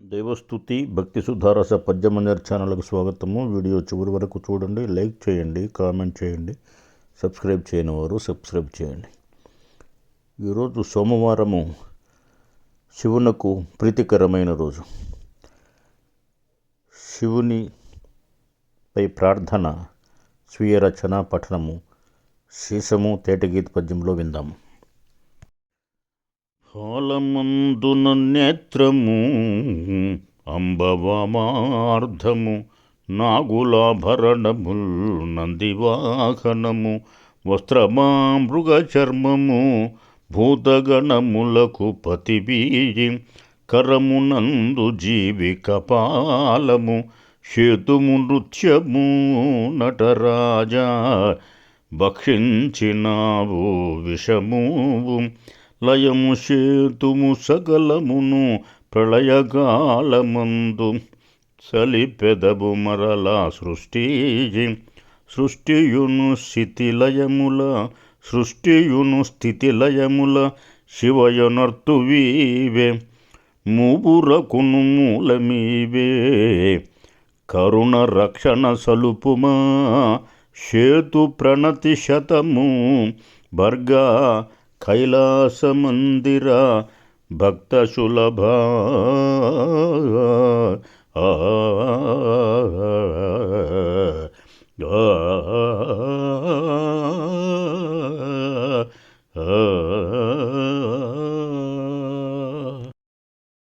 దైవస్థుతి భక్తి సుధారస పద్యమంజర్ ఛానల్కు స్వాగతము. వీడియో చివరి వరకు చూడండి లైక్ చేయండి కామెంట్ చేయండి సబ్స్క్రైబ్ చేయని వారు సబ్స్క్రైబ్ చేయండి. ఈరోజు సోమవారము శివునకు ప్రీతికరమైన రోజు. శివునిపై ప్రార్థన స్వీయ రచన పఠనము శీసము తేటగీత పద్యంలో విందాము. హోలమందున నేత్రము అంబవమార్ధము నాగులాభరణముల్ నందివాహనము వస్త్రమా మృగ భూతగణములకు పతిబీజి కరమునందు జీవి కపాలము చేతుము నృత్యము నటరాజా భక్షించినావు విషము లయము సేతుము సకలమును ప్రళయకాలమందు సలిపెదబు మరలా సృష్టి సృష్టియును స్థితిలయముల సృష్టియును స్థితిలయముల శివయనర్తువీవే. మూబురకును మూలమీవే. కరుణ రక్షణ సలుపుమా సేతు ప్రణతి శతము భర్గా కైలాసమందిరా భక్తశులభ. ఆ